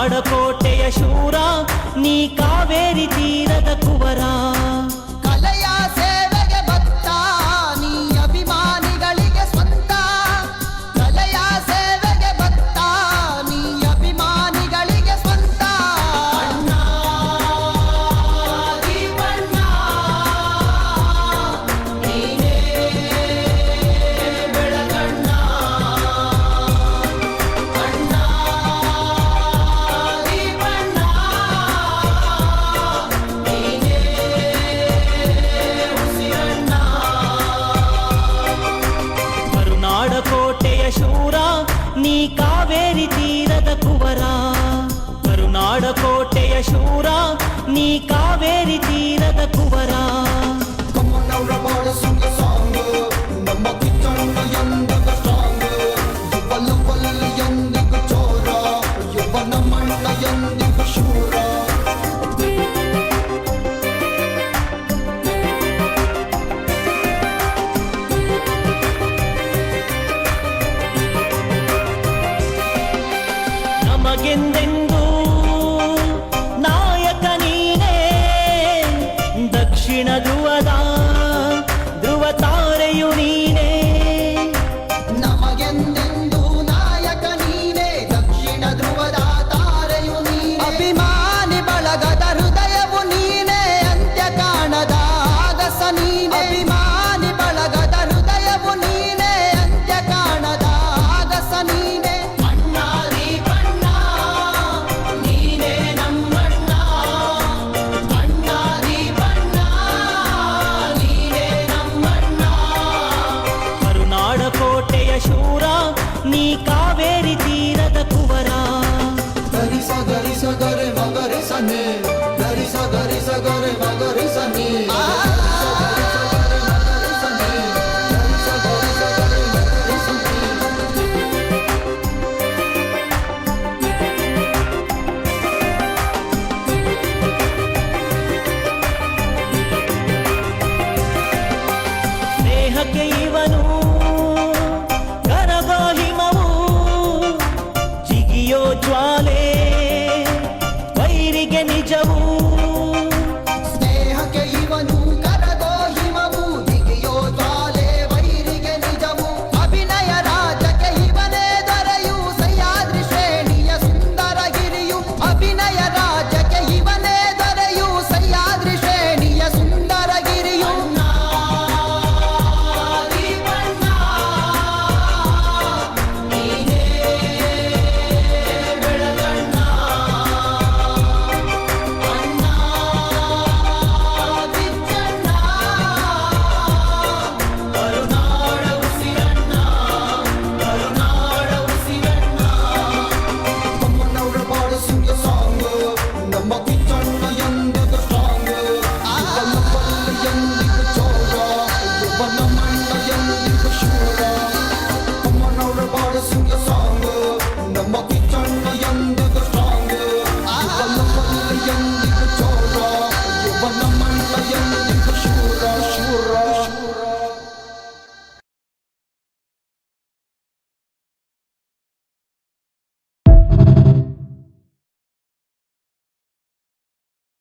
ಆಡಕೋಟೆಯ ಶೂರ ನೀ ಕಾವೇರಿ ತೀರದ ಕುವರ నీ కావేరి తీరద కువరా. ನಮಗೆಂದೆಂದು ಧ್ರುವದ ಧ್ರುವ ತಾರೆಯು ನೀ